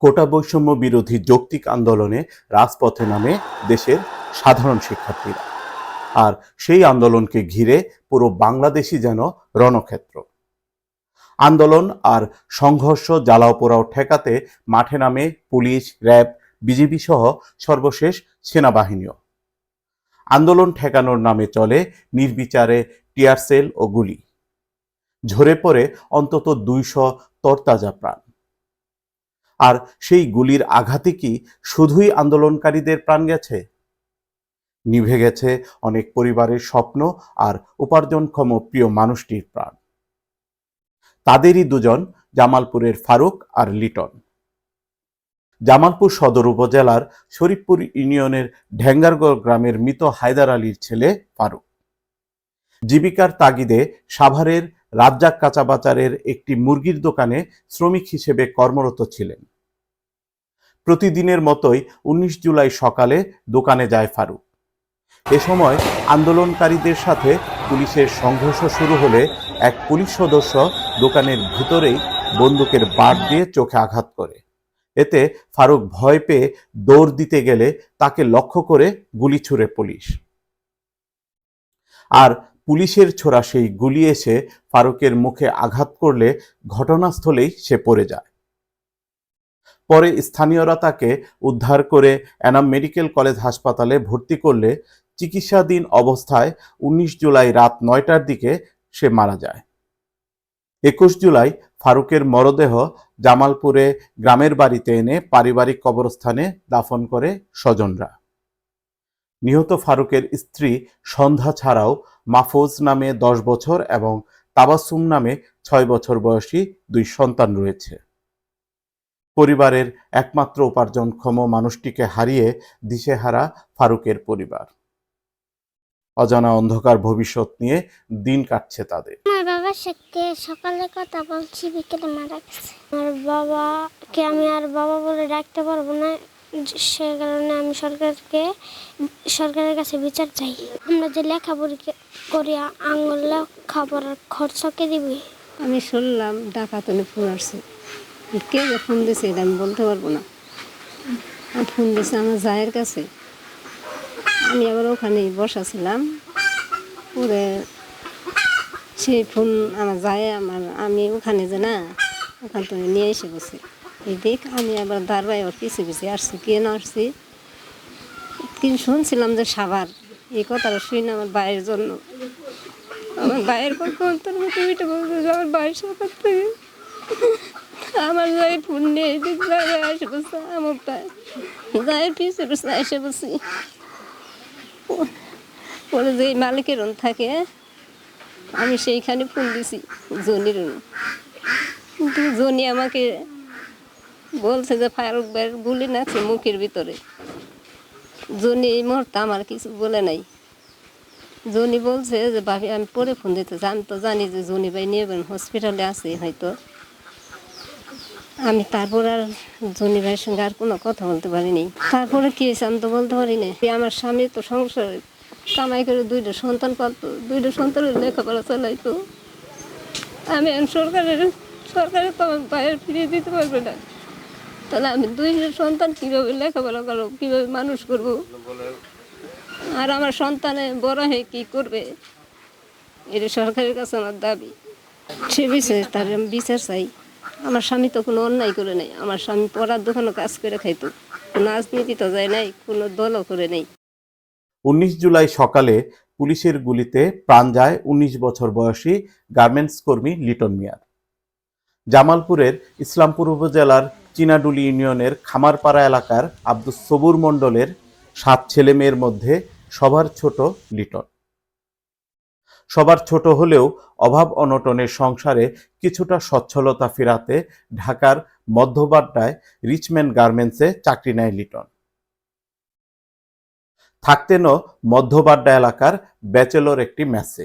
কোটা বৈষম্য বিরোধী যৌক্তিক আন্দোলনে রাজপথে নামে দেশের সাধারণ শিক্ষার্থীরা। আর সেই আন্দোলনকে ঘিরে পুরো বাংলাদেশই যেন রণক্ষেত্র। আন্দোলন আর সংঘর্ষ জ্বালাও পোড়াও ঠেকাতে মাঠে নামে পুলিশ, র্যাব, বিজিবি সহ সর্বশেষ সেনাবাহিনীও। আন্দোলন ঠেকানোর নামে চলে নির্বিচারে টিয়ার সেল ও গুলি। ঝরে পড়ে অন্তত দুইশ তরতাজা প্রাণ। আর সেই গুলির আঘাতে কি শুধুই আন্দোলনকারীদের প্রাণ গেছে? নিভে গেছে অনেক পরিবারের স্বপ্ন আর উপার্জনক্ষম প্রিয় মানুষটির প্রাণ। তাদেরই দুজন জামালপুরের ফারুক আর লিটন। জামালপুর সদর উপজেলার শরীফপুর ইউনিয়নের ঢেঙ্গারগড় গ্রামের মৃত হায়দার আলীর ছেলে ফারুক। জীবিকার তাগিদে সাভারের রাজ্জাক কাঁচাবাজারের একটি মুরগির দোকানে শ্রমিক হিসেবে কর্মরত ছিলেন। প্রতিদিনের মতোই উনিশ জুলাই সকালে দোকানে যায় ফারুক। এ সময় আন্দোলনকারীদের সাথে পুলিশের সংঘর্ষ শুরু হলে এক পুলিশ সদস্য দোকানের ভিতরেই বন্দুকের বাট দিয়ে চোখে আঘাত করে। এতে ফারুক ভয় পেয়ে দৌড় দিতে গেলে তাকে লক্ষ্য করে গুলি ছুড়ে পুলিশ। আর পুলিশের ছোড়া সেই গুলি এসে ফারুকের মুখে আঘাত করলে ঘটনাস্থলেই সে পড়ে যায়। পরে স্থানীয়রা তাকে উদ্ধার করে এনাম মেডিকেল কলেজ হাসপাতালে ভর্তি করলে চিকিৎসাধীন অবস্থায় উনিশ জুলাই রাত নয়টার দিকে সে মারা যায়। একুশ জুলাই ফারুকের মরদেহ জামালপুরে গ্রামের বাড়িতে এনে পারিবারিক কবরস্থানে দাফন করে স্বজনরা। নিহত ফারুকের স্ত্রী সন্ধ্যা ছাড়াও মাহফুজ নামে দশ বছর এবং তাবাসুম নামে ছয় বছর বয়সী দুই সন্তান রয়েছে। পরিবারের একমাত্র উপার্জনক্ষম মানুষটিকে হারিয়ে দিশেহারা ফারুকের পরিবার। অজানা অন্ধকার ভবিষ্যৎ নিয়ে দিন কাটছে তাদের। আমার বাবার সাথে সকালে কথা বলছি বিকেলে মারা গেছে। আমার বাবাকে আমি আর বাবা বলে ডাকতে পারব না সে কারণে আমি সরকারকে সরকারের কাছে বিচার চাই। আমরা যে লেখাপড়ি করি আঙুল লেখাপড়ার খরচকে দিবি? আমি শুনলাম ডাকাতনে ফোন আসছে। কে ফোন দিছে এটা আমি বলতে পারব না। ফোন দিছে আমার জায়ের কাছে। আমি আবার ওখানেই বসা ছিলাম পরে সেই ফোন আমার যায় আমার, আমি ওখানে যে না, ওখান থেকে নিয়ে এসে এই দেখ, আমি আবার দাঁড়াই ওর পিছিয়ে পিছিয়ে আসছি, কে না আসছি। কিন্তু শুনছিলাম যে সাবার এই কথাটা শুনি না আমার ভাইয়ের জন্য, আমার ভাইয়ের পক্ষে অন্তর মতো এটা বলছে যে আমার ভাইয়ের সাথে। থেকে আমার যাই ফোন নেই যাবে এসে বসে আমরটা যাই পিছিয়ে পিছিয়ে বসি। পরে যে মালিকের থাকে, আমি সেইখানে ফোন দিছি, জনির কিন্তু জনি আমাকে বলছে যে ফারুক ভাইয়ের গুলি নাচছে মুখের ভিতরে। জনি এই মুহূর্তে আমার কিছু বলে নাই। জনি বলছে যে, ভাবি, আমি পরে ফোন দিতে, আমি তো জানি যে জনি ভাই নিয়ে হসপিটালে আছে হয়তো। আমি তারপর আর জনি ভাইয়ের সঙ্গে আর কোনো কথা বলতে পারিনি। তারপরে কি হয়েছে আমি তো বলতে পারি না আমার স্বামী তো সংসারে কামাই করে দুইটা সন্তান পালতো, দুইটা সন্তানের লেখাপড়া চালাইতো। আমি সরকারের, সরকারে তো আমার ভাইয়ের ফিরিয়ে দিতে পারবে না। তাহলে আমি দুইটা সন্তান কীভাবে লেখাপড়া করব, কীভাবে মানুষ করব? আর আমার সন্তানে বড় হয়ে কী করবে? এটা সরকারের কাছে আমার দাবি। সে বিষয়ে তার বিচার চাই। আমার স্বামী তো কোনো অন্যায় করে নাই। আমার স্বামী পড়ার দোকানে কাজ করে খাইতো। কোনো রাজনীতি তো যায় নাই, কোনো দলও করে নেই। উনিশ জুলাই সকালে পুলিশের গুলিতে প্রাণ যায় উনিশ বছর বয়সী গার্মেন্টস কর্মী লিটন মিয়ার। জামালপুরের ইসলামপুর উপজেলার চিনাডুলি ইউনিয়নের খামারপাড়া এলাকার আব্দুস সবুর মণ্ডলের সাত ছেলে মেয়ের মধ্যে সবার ছোট লিটন। সবার ছোট হলেও অভাব অনটনের সংসারে কিছুটা সচ্ছলতা ফেরাতে ঢাকার মধ্যবাড্ডায় রিচম্যান গার্মেন্টসে চাকরি নেয় লিটন। থাকতেনও মধ্যবাড্ডা এলাকার ব্যাচেলর একটি ম্যাচে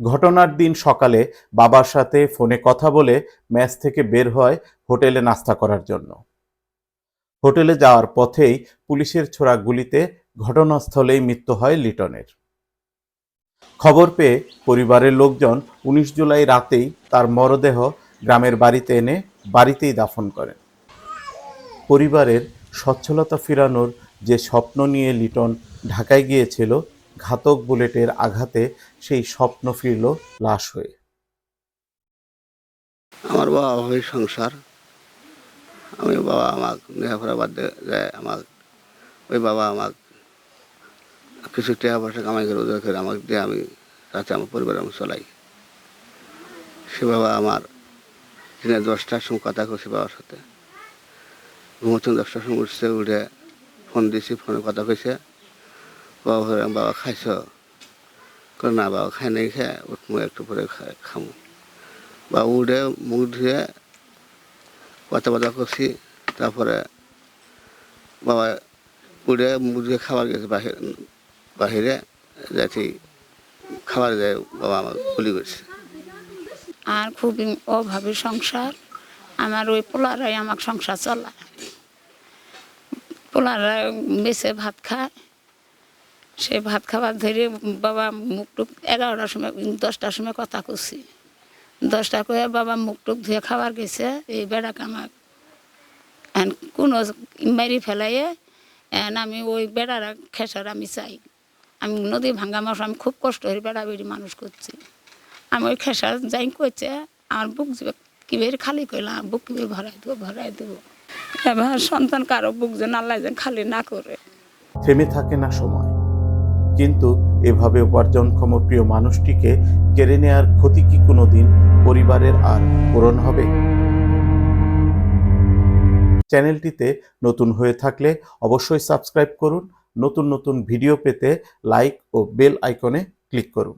ঘটনার দিন সকালে বাবার সাথে ফোনে কথা বলে ম্যাচ থেকে বের হয় হোটেলে নাস্তা করার জন্য। হোটেলে যাওয়ার পথেই পুলিশের ছোড়া গুলিতে ঘটনাস্থলেই মৃত্যু হয় লিটনের। খবর পেয়ে পরিবারের লোকজন উনিশ জুলাই রাতেই তার মরদেহ গ্রামের বাড়িতে এনে বাড়িতেই দাফন করেন। পরিবারের সচ্ছলতা ফিরানোর যে স্বপ্ন নিয়ে লিটন ঢাকায় গিয়েছিল, ঘাতক বুলেটের আঘাতে সেই স্বপ্ন ফিরল লাশ হয়ে। আমার বাবা ভাই সংসার। আমি বাবা আমাক আমার ওই বাবা আমাক কিছু টাকা পয়সা কামাই করে রোজগার করে আমাকে দিয়ে আমি তাতে আমার পরিবার আমি চলাই। সে বাবা আমার দিনে দশটার সময় কথা করছি বাবার সাথে। ঘুমোচ্ছেন দশটার সময় উঠছে, উঠে ফোন দিয়েছি, ফোনে কথা কইছে। বাবা বাবা, খাইছ? করে না, বাবা, খাই নাই খেয়ে উঠমু একটু পরে খামু। বা উঠে মুখ ধুয়ে কথা বার্তা করছি তারপরে বাবা উঠে মুখ ধুয়ে খাবার গেছে, বাহির বাহিরে যাতে খাবার দেয় বাবা আমার গুলি করছে। আর খুবই অভাবে সংসার। আমার ওই পোলারাই আমার সংসার চলায়। পোলারা বেছে ভাত খায়। সে ভাত খাবার ধরে বাবা মুখ টুক এগারোটার সময়, দশটার সময় কথা করছি দশটা করে বাবা মুখ টুক ধুয়ে খাবার গেছে, এই বেড়াকে আমার কোনো মারি ফেলাইয়ে আমি ওই বেড়ার খেসার আমি চাই। আমি নদী ভাঙ্গা মাস আমি খুব কষ্ট হয়ে বেড়া বেড়ি মানুষ করছি। আমি ওই খেসার যাই করছে আমার বুক যে কীভাবে খালি করলাম বুক কীভাবে ভরাই দেবো ভরাই দেবো। এবার সন্তান কারও বুক যেন আল্লাহ যেন খালি না করে। থেমে থাকে না সময়। কিন্তু এভাবে উপার্জনক্ষম প্রিয় মানুষটিকে কেড়ে নেয়ার ক্ষতি কি কোনোদিন পরিবারের আর পূরণ হবে? চ্যানেলটিতে নতুন হয়ে থাকলে অবশ্যই সাবস্ক্রাইব করুন নতুন নতুন ভিডিও পেতে লাইক ও বেল আইকনে ক্লিক করুন।